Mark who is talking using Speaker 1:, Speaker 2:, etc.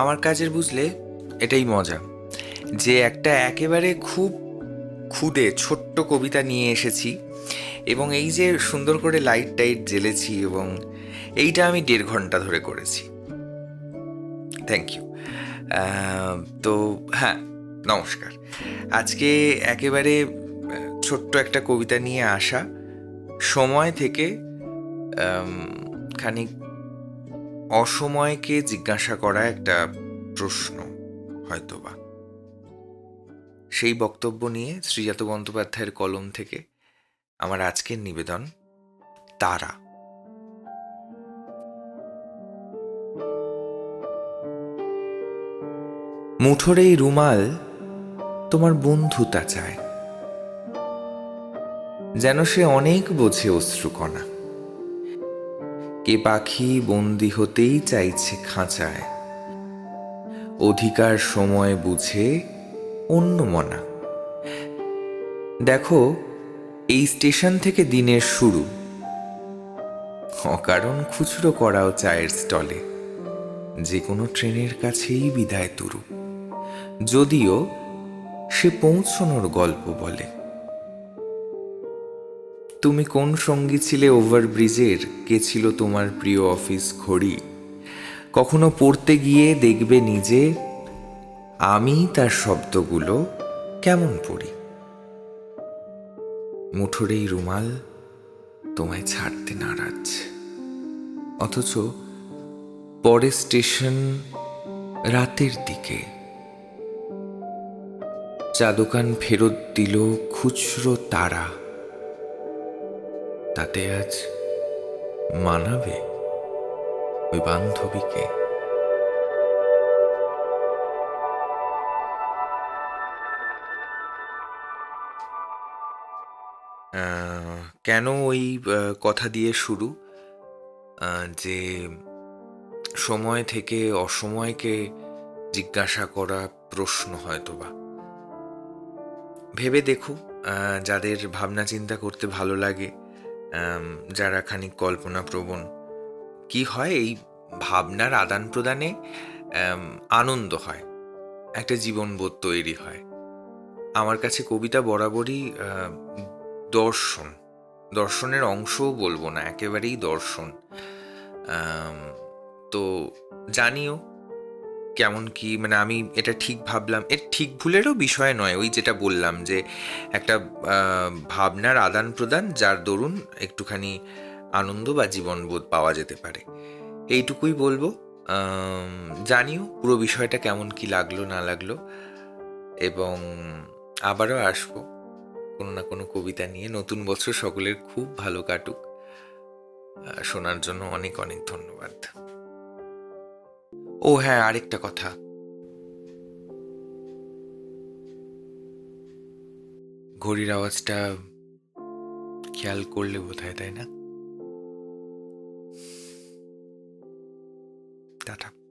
Speaker 1: আমার কাজের বুঝলে, এটাই মজা। যে একটা একেবারে খুব খুদে, ছোট্ট কবিতা নিয়ে এসেছি এবং এই যে সুন্দর করে লাইট টাইট জ্বেলেছি এবং এইটা আমি দেড় ঘণ্টা ধরে করেছি। থ্যাংক ইউ তো হ্যাঁ নমস্কার। আজকে একেবারে ছোট্ট একটা কবিতা নিয়ে আসা। সময় থেকে খানিক অসময়কে জিজ্ঞাসা করা একটা প্রশ্ন, হয়তোবা। সেই বক্তব্য নিয়ে শ্রীজাত বন্দ্যোপাধ্যায়ের কলম থেকে আমার আজকের নিবেদন, তারা। মুঠোর এই রুমাল তোমার বন্ধুতা চায়, যেন সে অনেক বোঝে অশ্রুকণা। কে পাখি বন্দি হতেই চাইছে খাঁচায়। অধিকার সময় বুঝে অন্য মনা। দেখো, এই স্টেশন থেকে দিনের শুরু। অকারণ খুচরো করাও চায়ের স্টলে। যে কোনো ট্রেনের কাছেই বিদায় তুরু। যদিও সে পৌঁছনোর গল্প বলে। তুমি কোন সঙ্গী ছিলে ওভারব্রিজের কে ছিল তোমার প্রিয় অফিস ঘড়ি? কখনো পড়তে গিয়ে দেখবে নিজে, আমি তার শব্দগুলো কেমন পড়ি? মুঠোর এই রুমাল তোমায় ছাড়তে নারাজ। অথচ পরে স্টেশন রাতের দিকে। চা দোকান ফেরত দিল খুচরো তারা। তাতে আজ মানাবে ওই বান্ধবীকে। কেন ওই কথা দিয়ে শুরু? যে সময় থেকে অসময়কে জিজ্ঞাসা করা প্রশ্ন হয়তোবা। ভেবে দেখো যাদের ভাবনা চিন্তা করতে ভালো লাগে যারা খানিক কল্পনা প্রবণ কি হয় এই ভাবনার আদান প্রদানে আনন্দ হয়। একটা জীবনবোধ তৈরি হয়। আমার কাছে কবিতা বরাবরই দর্শন। দর্শনের অংশও বলব না, একেবারেই দর্শন। তো জানিও কেমন কি মানে আমি এটা ঠিক ভাবলাম। এর ঠিক ভুলেরও বিষয় নয়, ওই যেটা বললাম যে একটা ভাবনার আদান প্রদান যার দরুন একটুখানি আনন্দ বা জীবনবোধ পাওয়া যেতে পারে। এইটুকুই বলব। জানিও পুরো বিষয়টা কেমন কি লাগল, না লাগল। এবং আবারও আসব কোনো না কোনো কবিতা নিয়ে। নতুন বছর সকলের খুব ভালো কাটুক। শোনার জন্য অনেক অনেক ধন্যবাদ। ও হ্যাঁ আরেকটা কথা। ঘড়ির আওয়াজটা খেয়াল করলে বোধ হয় তাই না? টাটা।